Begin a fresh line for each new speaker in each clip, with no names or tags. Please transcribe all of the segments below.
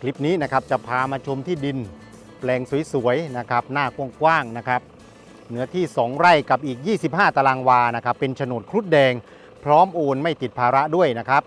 คลิปนี้นะครับจะพามาชมที่ดินแปลงสวยๆนะครับหน้ากว้างๆนะครับเนื้อที่ 2 ไร่กับอีก 25 ตารางวานะครับเป็นโฉนดครุฑแดง พร้อมโอนไม่ติดภาระด้วยนะครับ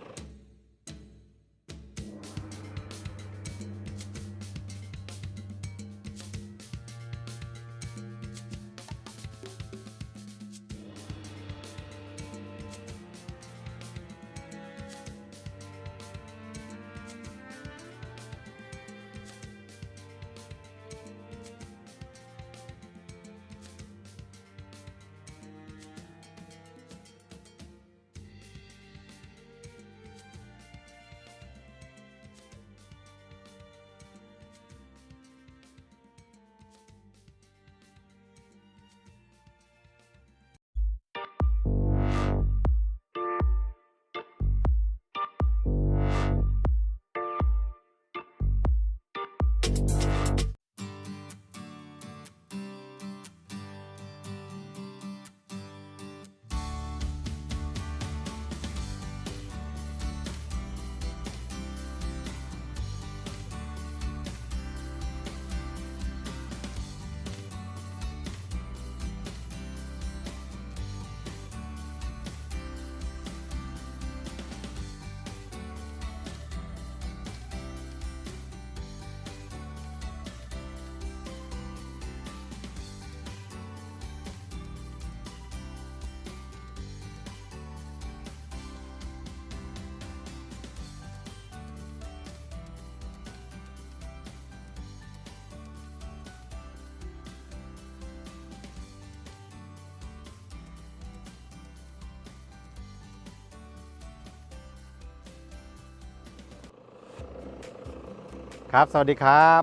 ครับ สวัสดีครับ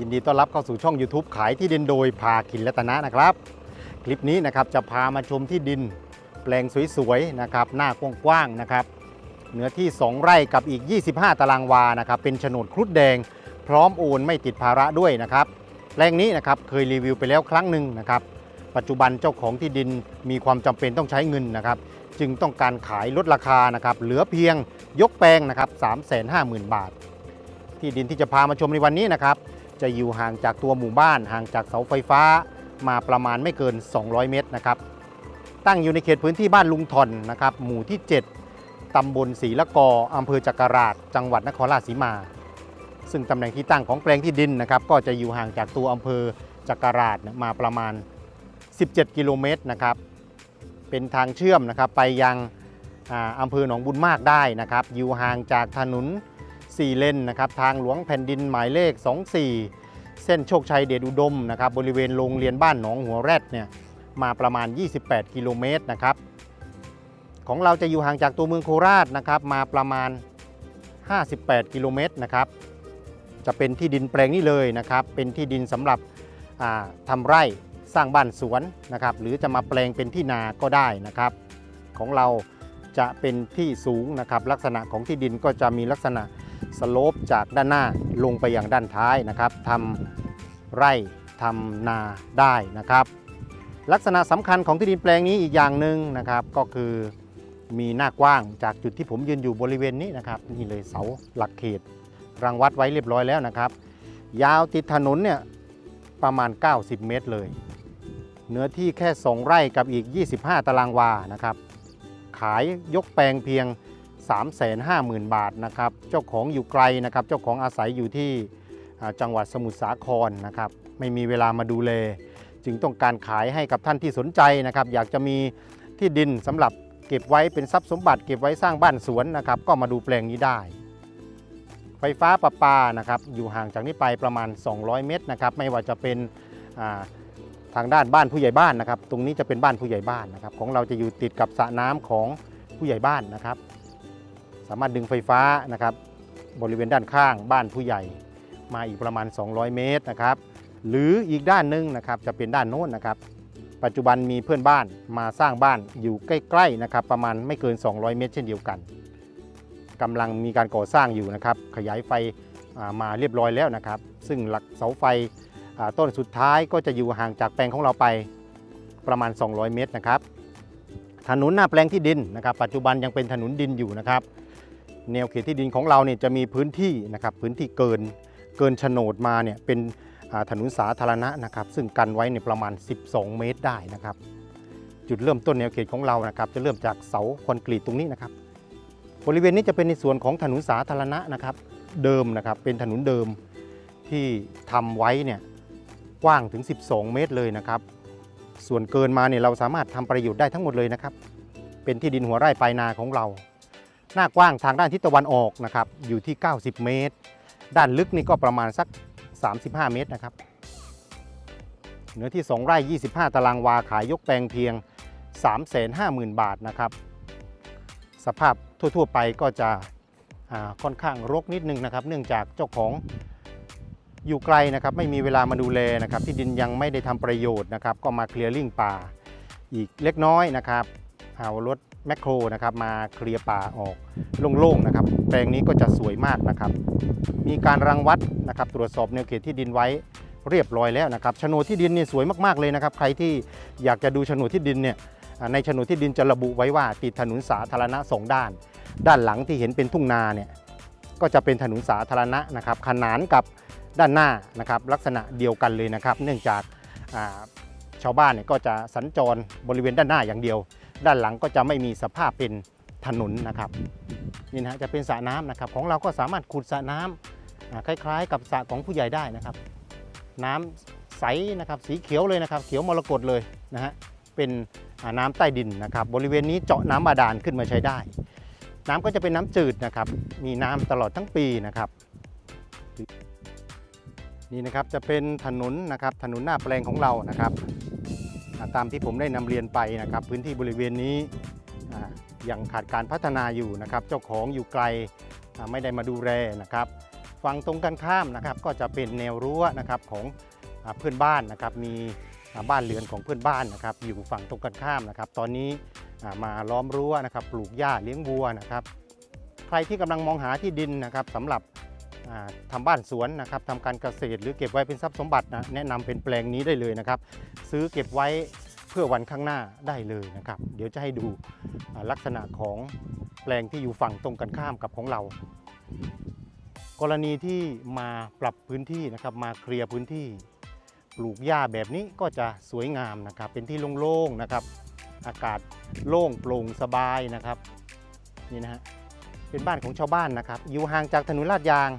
ยินดีต้อนรับเข้าสู่ช่อง YouTube ขายที่ดินโดยพาคินรัตนะนะครับ คลิปนี้นะครับจะพามาชมที่ดินแปลงสวยๆนะครับหน้ากว้างๆนะครับเนื้อที่ 2 ไร่กับอีก 25 ตารางวานะครับเป็นโฉนดครุฑแดง พร้อมโอนไม่ติดภาระด้วยนะครับแปลงนี้นะครับเคยรีวิวไปแล้วครั้งหนึ่งนะครับปัจจุบันเจ้าของที่ดินมีความจำเป็นต้องใช้เงินนะครับ จึงต้องการขายลดราคานะครับเหลือเพียงยกแปลงนะครับ350,000 บาท ที่ดินที่จะพามาชมในวันนี้นะครับ จะอยู่ห่างจากตัวหมู่บ้านห่างจากเสาไฟฟ้า มาประมาณไม่เกิน 200 เมตรนะครับ ตั้งอยู่ในเขตพื้นที่บ้านลุงทอนนะครับ หมู่ที่ 7ตำบลศรีละกออำเภอจักราช จังหวัดนครราชสีมา ซึ่งตำแหน่งที่ตั้งของแปลงที่ดินนะครับ ก็จะอยู่ห่างจากตัวอำเภอจักราชมาประมาณ 17 กิโลเมตรนะครับ เป็นทางเชื่อมนะครับไปยังอำเภอหนองบุญมากได้นะครับ อยู่ห่างจากถนน 4 เลนนะครับ ทางหลวงแผ่นดินหมายเลข 24 เส้นโชคชัยเดชอุดมนะครับ บริเวณโรงเรียนบ้านหนองหัวแรดเนี่ยมาประมาณ 28 กิโลเมตรนะครับ ของเราจะอยู่ห่างจากตัวเมืองโคราชนะครับมาประมาณ 58 กิโลเมตรนะครับ จะเป็นที่ดินแปลงนี้เลยนะครับ เป็นที่ดินสำหรับอ่าทำไร่สร้างบ้านสวนนะครับ หรือจะมาแปลงเป็นที่นาก็ได้นะครับ ของเราจะเป็นที่สูงนะครับ ลักษณะของที่ดินก็จะมีลักษณะ สโลปจากด้านหน้าลงไปอย่างด้านท้ายนะครับทำไร่ทำนาได้นะครับ ลักษณะสำคัญของที่ดินแปลงนี้อีกอย่างหนึ่งนะครับก็คือมีหน้ากว้างจากจุดที่ผมยืนอยู่บริเวณนี้นะครับนี่เลยเสาหลักเขตรังวัดไว้เรียบร้อยแล้วนะครับ ยาวติดถนนเนี่ยประมาณ 90 เมตรเลย เนื้อที่แค่ 2 ไร่กับอีก 25 ตารางวานะครับ ขายยกแปลงเพียง 350,000 บาทนะครับ เจ้าของอยู่ไกลนะครับ เจ้าของอาศัยอยู่ที่จังหวัดสมุทรสาครนะครับ ไม่มีเวลามาดูแล จึงต้องการขายให้กับท่านที่สนใจนะครับ อยากจะมีที่ดินสำหรับเก็บไว้เป็นทรัพย์สมบัติเก็บไว้สร้างบ้านสวนนะครับ ก็มาดูแปลงนี้ได้ ไฟฟ้าประปานะครับ อยู่ห่างจากนี้ไปประมาณ 200 เมตรนะครับ ไม่ว่าจะเป็นาทางด้านบ้านผู้ใหญ่บ้านนะครับ ตรงนี้จะเป็นบ้านผู้ใหญ่บ้านนะครับ ของเราจะอยู่ติดกับสระน้ำของผู้ใหญ่บ้านนะครับ สามารถดึงไฟฟ้านะครับบริเวณด้านข้างบ้านผู้ใหญ่มาอีกประมาณ 200 เมตรนะครับ หรืออีกด้านหนึงนะครับจะเป็นด้านโน้นนะครับ ปัจจุบันมีเพื่อนบ้านมาสร้างบ้านอยู่ใกล้ๆนะครับ ประมาณไม่เกิน 200 เมตร เช่นเดียวกันกำลังมีการก่อสร้างอยู่นะครับ ขยายไฟมาเรียบร้อยแล้วนะครับ ซึ่งหลักเสาไฟต้นสุดท้ายก็จะอยู่ห่างจากแปลงของเราไปประมาณ 200 เมตรนะครับถนนหน้าแปลงที่ดินนะครับ ปัจจุบันยังเป็นถนนดินอยู่นะครับ แนวเขตที่ดินของเราเนี่ยจะมีพื้นที่นะครับพื้นที่เกินเกินโฉนดมาเนี่ยเป็นถนนสาธารณะนะครับ ซึ่งกันไว้ในประมาณ 12 เมตรได้นะครับ จุดเริ่มต้นแนวเขตของเรานะครับ จะเริ่มจากเสาคอนกรีตตรงนี้นะครับ บริเวณนี้จะเป็นในส่วนของถนนสาธารณะนะครับ เดิมนะครับเป็นถนนเดิมที่ทำไว้เนี่ยกว้างถึง 12 เมตรเลยนะครับ ส่วนเกินมาเนี่ยเราสามารถทำประโยชน์ได้ทั้งหมดเลยนะครับ เป็นที่ดินหัวไร่ปลายนาของเรา หน้ากว้างทางด้านทิศตะวันออกนะครับอยู่ที่ 90 เมตร ด้านลึกนี่ก็ประมาณสัก 35 เมตรนะครับเนื้อที่ 2 ไร่ 25 ตารางวาขายยกแปลงเพียง 350,000 บาทนะครับ สภาพทั่ว ๆ ไปก็จะค่อนข้างรกนิดนึงนะครับ เนื่องจากเจ้าของอยู่ไกลนะครับ ไม่มีเวลามาดูแลนะครับ ที่ดินยังไม่ได้ทำประโยชน์นะครับ ก็มาเคลียร์ลิ่งป่าอีกเล็กน้อยนะครับ เอารถ แมคโครนะครับมาเคลียร์ป่าออกโล่งๆนะครับ แปลงนี้ก็จะสวยมากนะครับ มีการรังวัดนะครับ ตรวจสอบแนวเขตที่ดินไว้เรียบร้อยแล้วนะครับโฉนดที่ดินนี่สวยมากๆเลยนะครับ ใครที่อยากจะดูโฉนดที่ดินเนี่ยในโฉนดที่ดินจะระบุไว้ว่าติดถนนสาธารณะสองด้าน ด้านหลังที่เห็นเป็นทุ่งนาเนี่ยก็จะเป็นถนนสาธารณะนะครับ ขนานกับด้านหน้านะครับลักษณะเดียวกันเลยนะครับ เนื่องจากชาวบ้านเนี่ยก็จะสัญจรบริเวณด้านหน้าอย่างเดียว ด้านหลังก็จะไม่มีสภาพเป็นถนนนะครับนี่นะจะเป็นสระน้ำนะครับ ของเราก็สามารถขุดสระน้ำอ่าคล้ายๆ กับสระของผู้ใหญ่ได้นะครับ น้ำใสนะครับสีเขียวเลยนะครับ เขียวมรกตเลยนะฮะเป็นน้ำใต้ดินนะครับ บริเวณนี้เจาะน้ำบาดาลขึ้นมาใช้ได้ น้ำก็จะเป็นน้ำจืดนะครับ มีน้ำตลอดทั้งปีนะครับ นี่นะครับจะเป็นถนนนะครับถนนหน้าแปลงของเรานะครับ ตามที่ผมได้นำเรียนไปนะครับ พื้นที่บริเวณนี้ยังขาดการพัฒนาอยู่นะครับ เจ้าของอยู่ไกลไม่ได้มาดูแลนะครับฝั่งตรงกันข้ามนะครับ ก็จะเป็นแนวรั้วนะครับของเพื่อนบ้านนะครับ มีบ้านเรือนของเพื่อนบ้านนะครับ อยู่ฝั่งตรงกันข้ามนะครับ ตอนนี้มาล้อมรั้วนะครับ ปลูกหญ้าเลี้ยงวัวนะครับ ใครที่กำลังมองหาที่ดินนะครับสำหรับ อ่าทำบ้านสวนนะครับทำการเกษตรหรือเก็บไว้เป็นทรัพย์สมบัตินะแนะนำเป็นแปลงนี้ได้เลยนะครับ ซื้อเก็บไว้เพื่อวันข้างหน้าได้เลยนะครับ เดี๋ยวจะให้ดูลักษณะของแปลงที่อยู่ฝั่งตรงกันข้ามกับของเรา กรณีที่มาปรับพื้นที่นะครับมาเคลียร์พื้นที่ปลูกหญ้าแบบนี้ก็จะสวยงามนะครับ เป็นที่โล่งๆนะครับ อากาศโล่งโปร่งสบายนะครับนี่นะฮะเป็นบ้านของชาวบ้านนะครับ อยู่ห่างจากถนนลาดยาง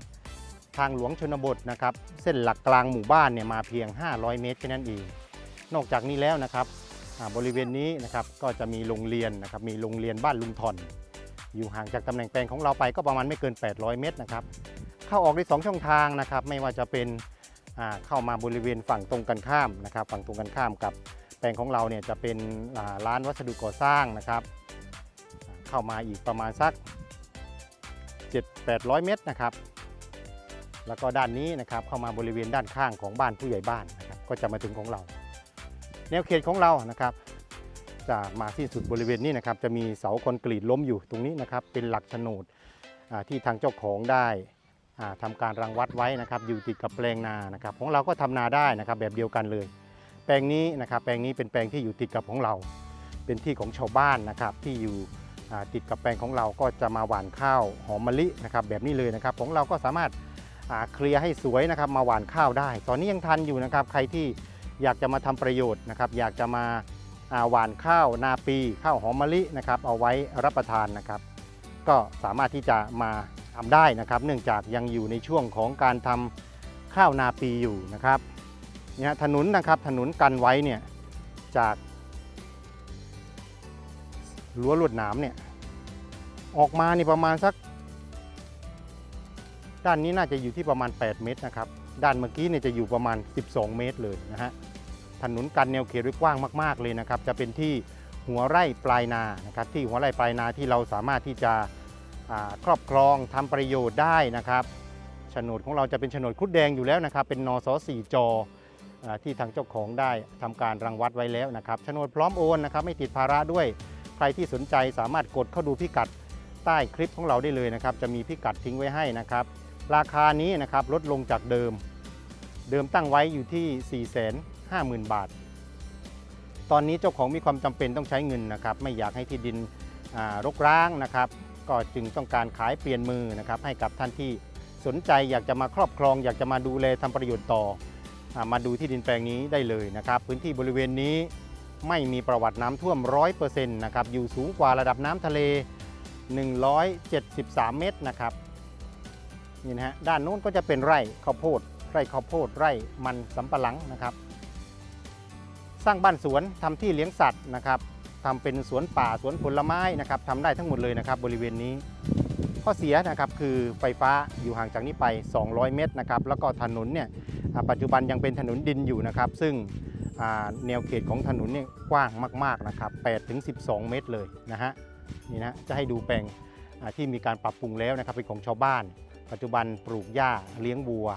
ทางหลวงชนบทนะครับเส้นหลักกลางหมู่บ้านเนี่ยมาเพียง 500 เมตรแค่นั้นเอง นอกจากนี้แล้วนะครับบริเวณนี้นะครับก็จะมีโรงเรียนนะครับมีโรงเรียนบ้านลุงทอนอยู่ห่างจากตำแหน่งแปลงของเราไปก็ประมาณไม่เกิน 800 เมตรนะครับเข้าออกได้สองช่องทางนะครับไม่ว่าจะเป็นเข้ามาบริเวณฝั่งตรงกันข้ามนะครับ ฝั่งตรงกันข้ามกับแปลงของเราเนี่ยจะเป็นร้านวัสดุก่อสร้างนะครับ เข้ามาอีกประมาณสัก 7-800 เมตรนะครับ แล้วก็ด้านนี้นะครับเข้ามาบริเวณด้านข้างของบ้านผู้ใหญ่บ้านนะครับก็จะมาถึงของเรา แนวเขตของเรานะครับจะมาที่สุดบริเวณนี้นะครับจะมีเสาคอนกรีตล้มอยู่ตรงนี้นะครับเป็นหลักโฉนดที่ทางเจ้าของได้อ่าทำการรังวัดไว้นะครับอยู่ติดกับแปลงนานะครับของเราก็ทำนาได้นะครับแบบเดียวกันเลย แปลงนี้นะครับแปลงนี้เป็นแปลงที่อยู่ติดกับของเรา เป็นที่ของชาวบ้านนะครับที่อยู่ติดกับแปลงของเราก็จะมาหว่านข้าวหอมมะลินะครับแบบนี้เลยนะครับของเราก็สามารถ เคลียร์ให้สวยนะครับ มาหว่านข้าวได้ ตอนนี้ยังทันอยู่นะครับ ใครที่อยากจะมาทำประโยชน์นะครับ อยากจะมาหว่านข้าวนาปี ข้าวหอมมะลินะครับ เอาไว้รับประทานนะครับ ก็สามารถที่จะมาทำได้นะครับ เนื่องจากยังอยู่ในช่วงของการทำข้าวนาปีอยู่นะครับเนี่ยถนนนะครับถนนกันไว้เนี่ยจากรั้วลวดหนามเนี่ยออกมานี่ประมาณสัก ด้านนี้น่าจะอยู่ที่ประมาณ 8 เมตรนะครับ ด้านเมื่อกี้เนี่ยจะอยู่ประมาณ 12 เมตรเลยนะฮะ ถนนกันแนวเขตไว้กว้างมาก ๆ เลยนะครับ จะเป็นที่หัวไร่ปลายนานะครับ ที่หัวไร่ปลายนาที่เราสามารถที่จะครอบครองทำประโยชน์ได้นะครับโฉนดของเราจะเป็นโฉนดครุดแดงอยู่แล้วนะครับ เป็นนสสี่จอที่ทางเจ้าของได้ทำการรังวัดไว้แล้วนะครับโฉนดพร้อมโอนนะครับไม่ติดภาระด้วย ใครที่สนใจสามารถกดเข้าดูพิกัดใต้คลิปของเราได้เลยนะครับ จะมีพิกัดทิ้งไว้ให้นะครับ ราคานี้นะครับลดลงจากเดิม เดิมตั้งไว้อยู่ที่ 4 5 0 0 0 0 บาท ตอนนี้เจ้าของมีความจำเป็นต้องใช้เงินนะครับ ไม่อยากให้ที่ดินรกร้างนะครับ ก็จึงต้องการขายเปลี่ยนมือนะครับ ให้กับท่านที่สนใจอยากจะมาครอบครอง อยากจะมาดูแลทำประโยชน์ต่ออมาดูที่ดินแปลงนี้ได้เลยนะครับ พื้นที่บริเวณนี้ไม่มีประวัติน้ำท่วม 100%นะครับ อยู่สูงกว่าระดับน้ำทะเล 173 เมตรนะครับ นี่นะฮะด้านโน้นก็จะเป็นไร่ข้าวโพดไร่ข้าวโพดไร่มันสำปะหลังนะครับ สร้างบ้านสวนทำที่เลี้ยงสัตว์นะครับทำเป็นสวนป่าสวนผลไม้นะครับทำได้ทั้งหมดเลยนะครับ บริเวณนี้ ข้อเสียนะครับคือไฟฟ้าอยู่ห่างจากนี้ไป 200 เมตรนะครับแล้วก็ถนนเนี่ยปัจจุบันยังเป็นถนนดินอยู่นะครับ ซึ่งแนวเขตของถนนเนี่ยกว้างมาก ๆนะครับ8ถึง12 เมตรเลยนะฮะนี่นะจะให้ดูแปลงที่มีการปรับปรุงแล้วนะครับเป็นของชาวบ้าน ปัจจุบันปลูกหญ้าเลี้ยงวัว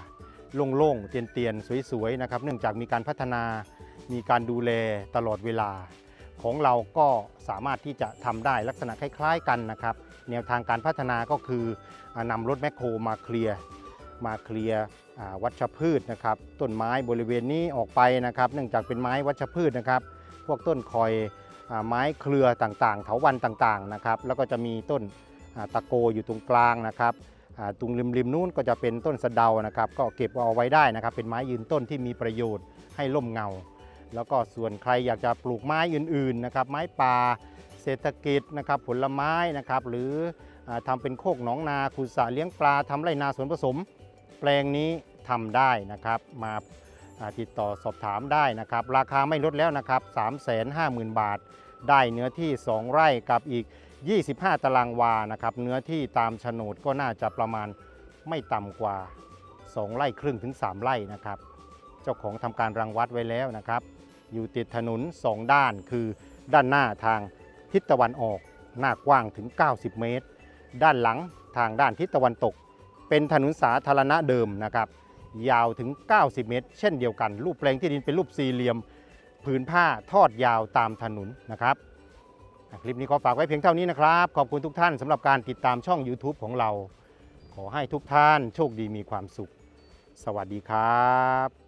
โล่งๆ เตียนๆ สวยๆ นะครับ เนื่องจากมีการพัฒนา มีการดูแลตลอดเวลา ของเราก็สามารถที่จะทำได้ลักษณะคล้ายๆ กันนะครับ แนวทางการพัฒนาก็คืออานำรถแมคโครมาเคลียร์มาเคลียร์วัชพืชนะครับต้นไม้บริเวณนี้ออกไปนะครับ เนื่องจากเป็นไม้วัชพืชนะครับ พวกต้นคอยอไม้เครือต่างๆ เถาวัลย์ต่างๆนะครับ แล้วก็จะมีต้นตะโกอยู่ตรงกลางนะครับ ตรงริมๆนู้นก็จะเป็นต้นสะเดานะครับ ก็เก็บเอาไว้ได้นะครับ เป็นไม้ยืนต้นที่มีประโยชน์ให้ร่มเงา แล้วก็ส่วนใครอยากจะปลูกไม้อื่นๆนะครับ ไม้ป่าเศรษฐกิจนะครับ ผลไม้นะครับ หรืออาทำเป็นโคกหนองนาขุดสระเลี้ยงปลาทำไรนาสวนผสม แปลงนี้ทำได้นะครับมาอ่าติดต่อสอบถามได้นะครับ ราคาไม่ลดแล้วนะครับ 350,000 บาท ได้เนื้อที่ 2 ไร่กับอีก 25 ตารางวานะครับ เนื้อที่ตามโฉนดก็น่าจะประมาณไม่ต่ำกว่า 2 ไร่ครึ่งถึง 3 ไร่นะครับ เจ้าของทำการรังวัดไว้แล้วนะครับ อยู่ติดถนน 2 ด้านคือด้านหน้าทางทิศตะวันออก หน้ากว้างถึง 90 เมตร ด้านหลังทางด้านทิศตะวันตก เป็นถนนสาธารณะเดิมนะครับ ยาวถึง 90 เมตร เช่นเดียวกัน รูปแปลงที่ดินเป็นรูปสี่เหลี่ยม ผืนผ้าทอดยาวตามถนนนะครับ คลิปนี้ขอฝากไว้เพียงเท่านี้นะครับ ขอบคุณทุกท่านสำหรับการติดตามช่อง YouTube ของเรา ขอให้ทุกท่านโชคดีมีความสุข สวัสดีครับ